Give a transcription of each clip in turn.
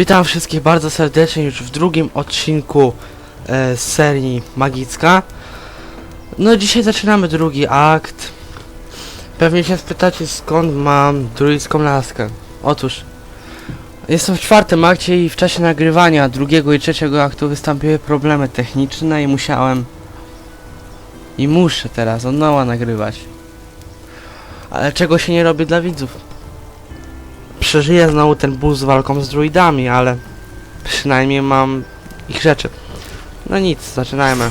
Witam wszystkich bardzo serdecznie już w drugim odcinku e, z serii Magicka. No dzisiaj zaczynamy drugi akt. Pewnie się spytacie skąd mam druidzką laskę. Otóż jestem w czwartym akcie i w czasie nagrywania drugiego i trzeciego aktu wystąpiły problemy techniczne i musiałem i muszę teraz od nowa nagrywać. Ale czego się nie robi dla widzów przeżyję znowu ten ból z walką z druidami, ale przynajmniej mam ich rzeczy. No nic, zaczynajmy.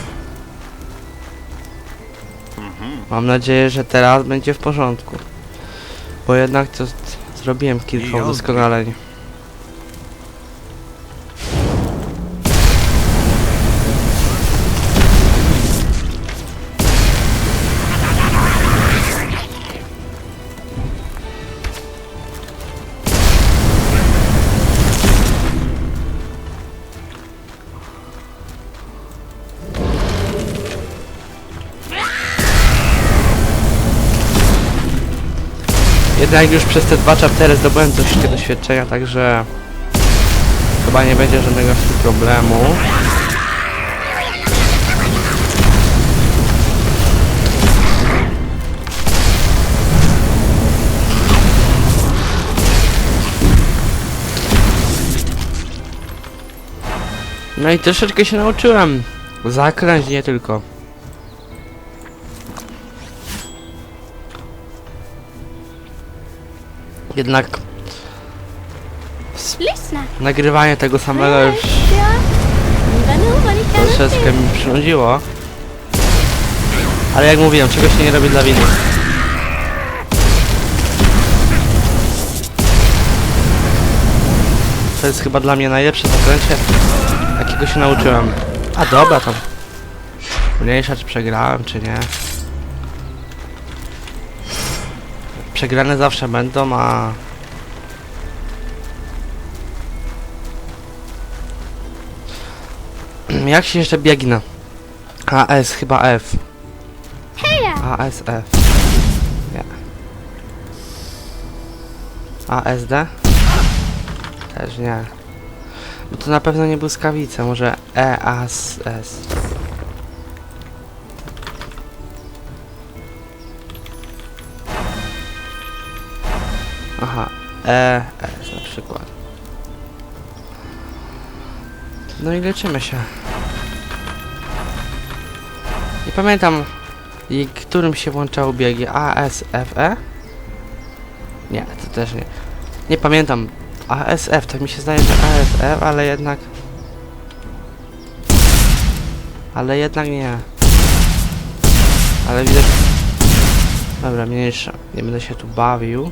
Mam nadzieję, że teraz będzie w porządku. Bo jednak to zrobiłem kilka udoskonaleń. Jednak już przez te dwa chaptery zdobyłem troszeczkę doświadczenia, także chyba nie będzie żadnego z tych problemu. No i troszeczkę się nauczyłem. Zaklęć nie tylko. Jednak nagrywanie tego samego już troszeczkę mi przynudziło. Ale jak mówiłem, czegoś się nie robi dla winy. To jest chyba dla mnie najlepsze zaklęcie, jakiego się nauczyłem. A dobra, tam. Mniejsza czy przegrałem, czy nie. Przegrane zawsze będą, a... Jak się jeszcze biegnie? AS, chyba F. ASF. Nie. ASD? Też nie. Bo to na pewno nie błyskawice, może EASS. Aha, ES na przykład. No i leczymy się. Nie pamiętam i którym się włączało biegi ASFE? Nie, to też nie. Nie pamiętam. ASF, to mi się zdaje, że ASF, ale jednak... Ale jednak nie. Ale widać... Dobra, mniejsza. Nie będę się tu bawił.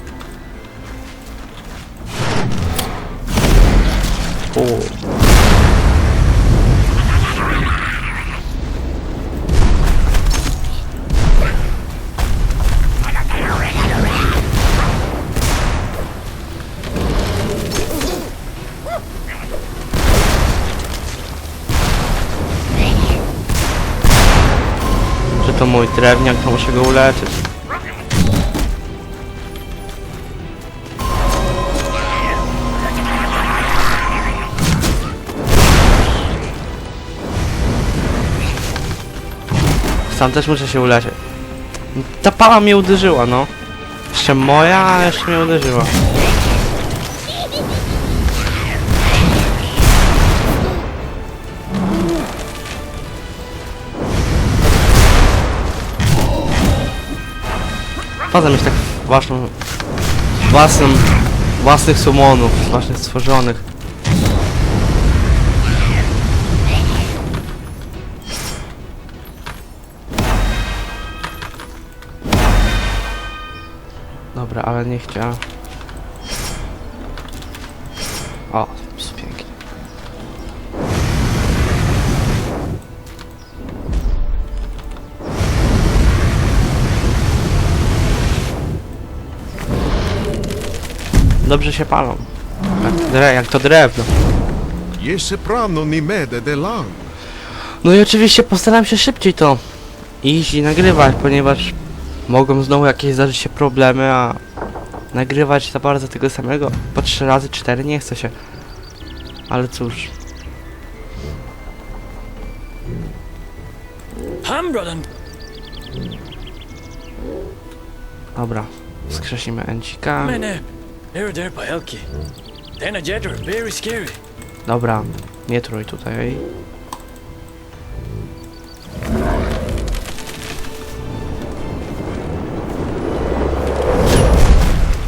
O. Że to mój drewniak, to muszę go uleczyć. Sam też muszę się uleczyć. Ta pała mnie uderzyła, no. Jeszcze moja, jeszcze mnie uderzyła. Faza mieć tak własną... Własnym... Własnych sumonów, własnych stworzonych. Dobra, ale nie chciała. O, pięknie. Dobrze się palą. Jak, dre, jak to drewno. Jeszcze prano nie de lang. No i oczywiście postaram się szybciej to iść i nagrywać, ponieważ mogą znowu jakieś zdarzyć się problemy, a nagrywać za bardzo tego samego po trzy razy, cztery nie chce się. Ale cóż, dobra. Skrzesimy Encika. Dobra, nie trój tutaj.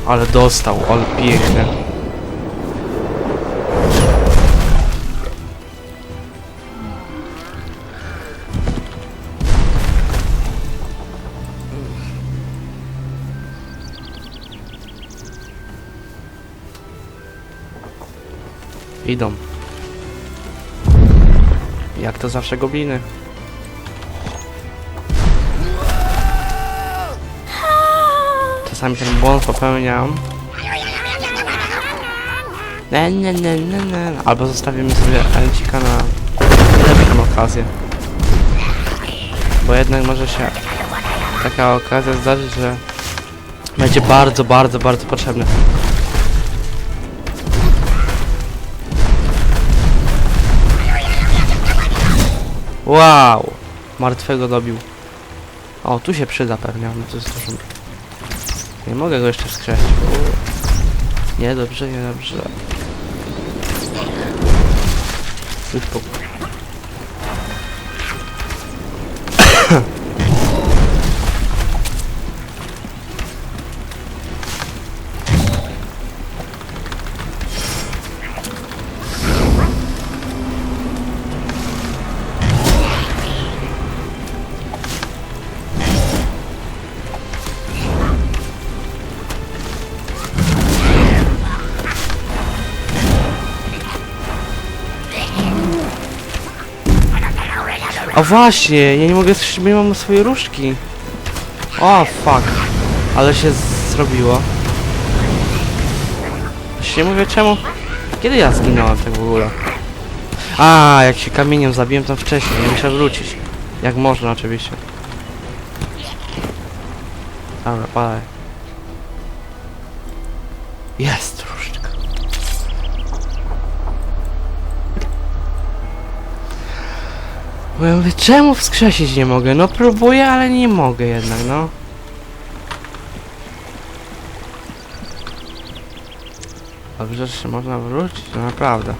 Ale dostał, ale pięknie. Idą. Jak to zawsze gobliny. Czasami ten błąd popełniam. Ne, ne, ne, ne, ne. Albo zostawimy sobie Encika na lepszą okazję. Bo jednak może się taka okazja zdarzyć, że będzie bardzo, bardzo, bardzo potrzebny. Wow! Martwego dobił. O, tu się przyda pewnie, no to jest dużo. Nie mogę go jeszcze wskrzesić. U. Nie, dobrze, nie, dobrze. Już po... A właśnie, ja nie mogę strzelić, bo mam swoje różdżki. O, fuck. Ale się zrobiło. Właśnie nie mówię czemu. Kiedy ja zginąłem tak w ogóle? A, jak się kamieniem zabiłem tam wcześniej, nie muszę wrócić. Jak można oczywiście. Dobra, padaj. Jest Bo ja mówię, czemu wskrzesić nie mogę? No próbuję, ale nie mogę jednak, no. Dobrze, że się można wrócić, no naprawdę.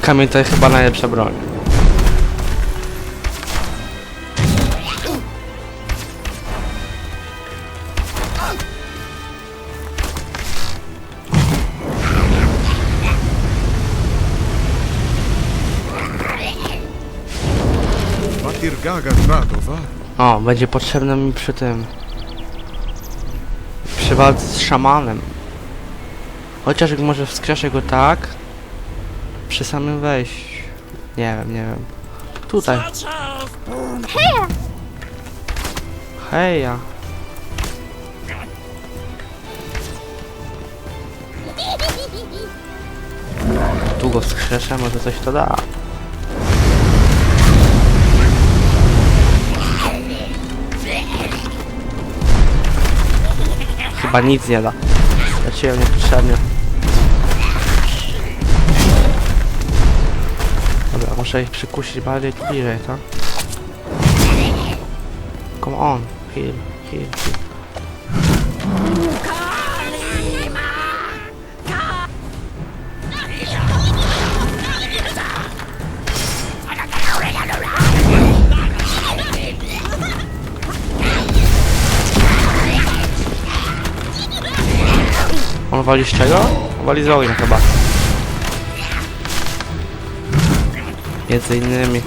Kamień to jest chyba najlepsza broń. O, będzie potrzebne mi przy tym. Przy walce z szamanem. Chociaż jak może wskrzeszę go tak. Przy samym wejściu. Nie wiem, nie wiem. Tutaj. Heja. Tu go wskrzeszę, może coś to da. Chyba nic nie da. Straciłem niepotrzebnie. Dobra, muszę ich przykusić bardziej bliżej, tak? Come on, heal, heal, heal. On wali z czego? Wali z ognia chyba. Między innymi.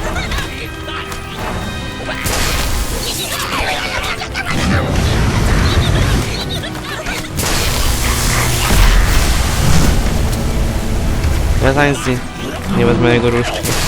Ja za nic nie, nie wezmę jego różdżki.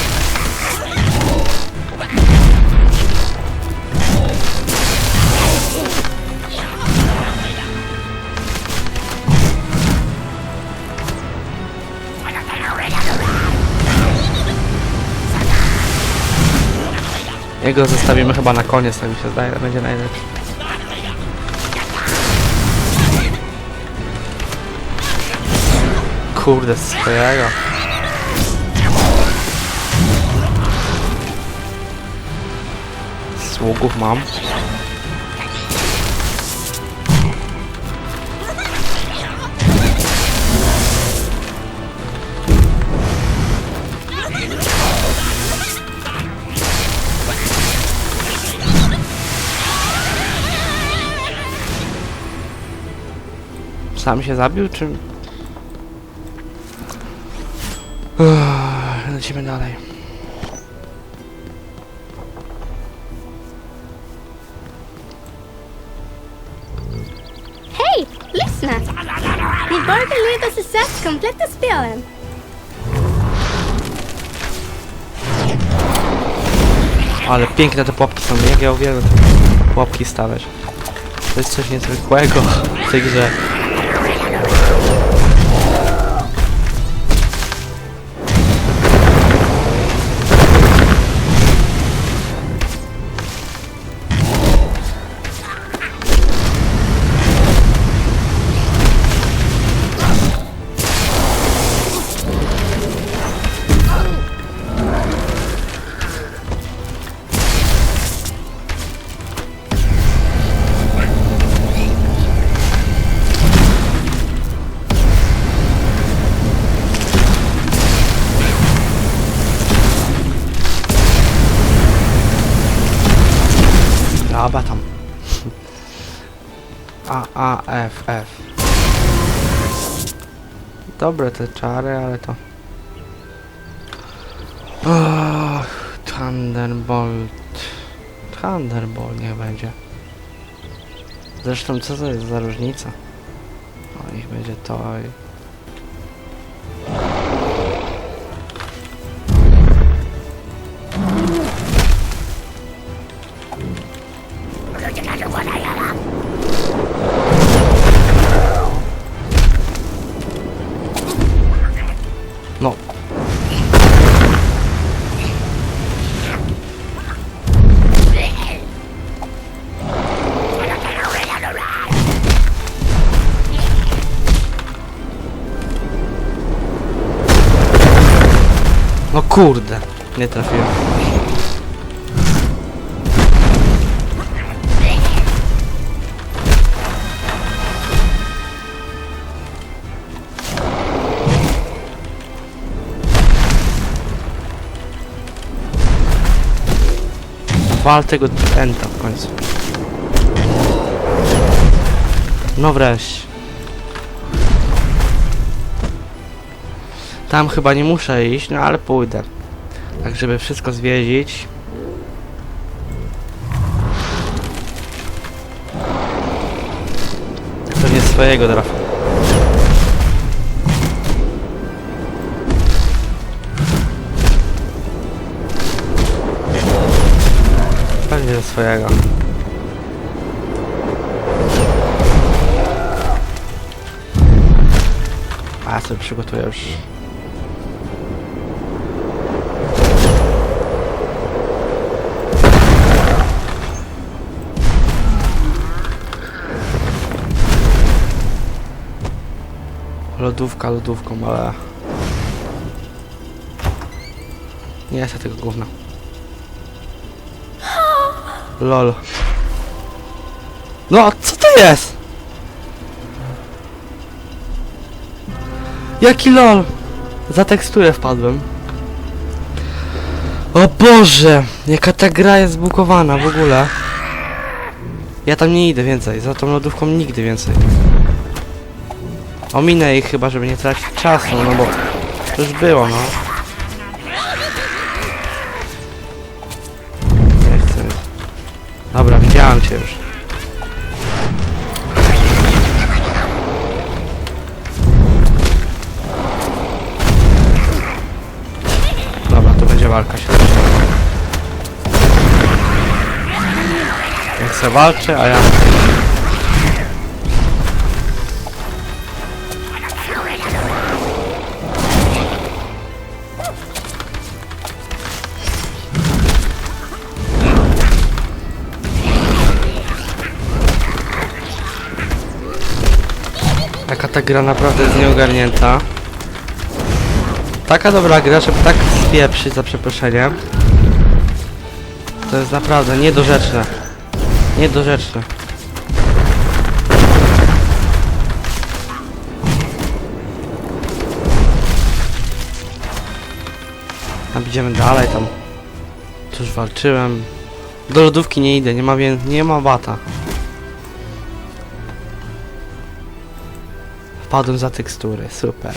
Jego zostawimy chyba na koniec, tak mi się zdaje, będzie najlepszy. Kurde, swojego. Sługów mam. Sam się zabił, czy... Uff, Lecimy dalej. Hej, lyssna! Ni borde leda sig sätt kompletta spelen. Ale piękne te pułapki są, jak ja uwielbiam te pułapki stawiać. To jest coś niezwykłego w tej grze. Dobra tam. A, A, F, F. Dobre te czary, ale to... Och, Thunderbolt. Thunderbolt niech będzie. Zresztą co to jest za różnica? O, niech będzie to No kurde, nie trafiłem. Wal tego enta w końcu. No wreszcie. Tam chyba nie muszę iść, no ale pójdę. Tak, żeby wszystko zwiedzić. Pewnie swojego trafię. Pewnie ze swojego. A sobie przygotuję już. Lodówka lodówką, ale... Nie chcę tego gówna. Lol. No, co to jest? Jaki lol? Za teksturę wpadłem. O Boże! Jaka ta gra jest zbukowana w ogóle. Ja tam nie idę więcej, za tą lodówką nigdy więcej. Ominę ich chyba, żeby nie tracić czasu, no bo to już było, no. Nie chcę. Dobra, widziałem cię już. walka się. Jak se walczy, a ja... ta gra naprawdę jest nieogarnięta. Taka dobra gra, żeby tak spieprzyć za przeproszeniem. To jest naprawdę niedorzeczne. Niedorzeczne. Tam idziemy dalej, tam... Cóż, walczyłem. Do lodówki nie idę, nie ma, nie ma bata. Wpadłem za tekstury, super.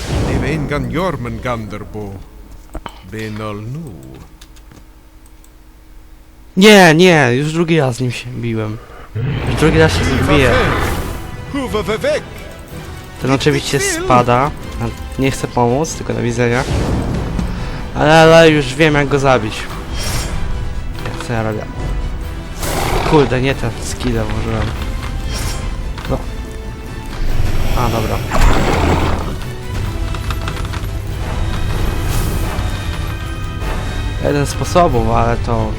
Nu. Nie, nie, już drugi raz z nim się biłem. Już drugi raz się z nim biję. Ten oczywiście spada. Nie chcę pomóc, tylko do widzenia. Ale, ale już wiem jak go zabić. Co ja robię? Kurde, nie ten skill włożyłem. No. A, dobra. Jeden z sposobów, ale to...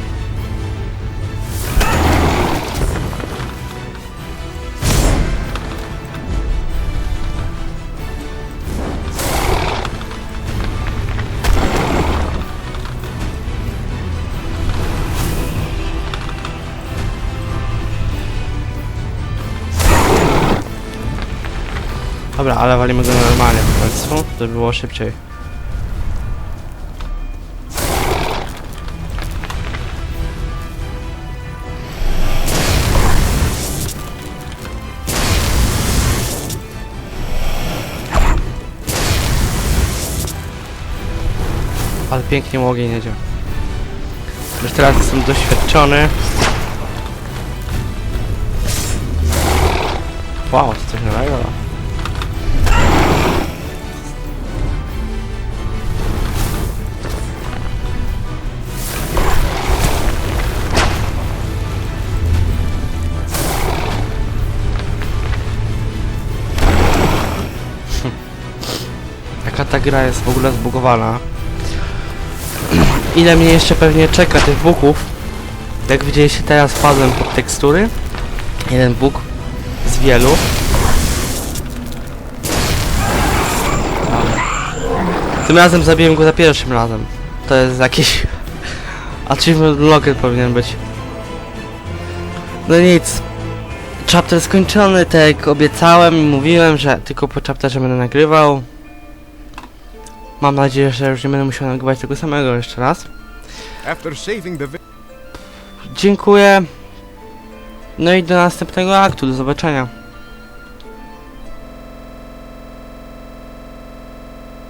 Dobra, ale walimy go normalnie w końcu, żeby było szybciej. Ale pięknie mu ogień jedzie. Już teraz jestem doświadczony. Wow, to coś nowego. Ta gra jest w ogóle zbugowana. Ile mnie jeszcze pewnie czeka tych buków. Jak widzieliście teraz wpadłem pod tekstury. Jeden bóg z wielu. Tym razem zabiłem go za pierwszym razem. To jest jakiś... Achievement Locker powinien być. No nic. Chapter skończony, tak jak obiecałem i mówiłem, że tylko po chapterze będę nagrywał. Mam nadzieję, że już nie będę musiał nagrywać tego samego jeszcze raz. Dziękuję. No i do następnego aktu, do zobaczenia.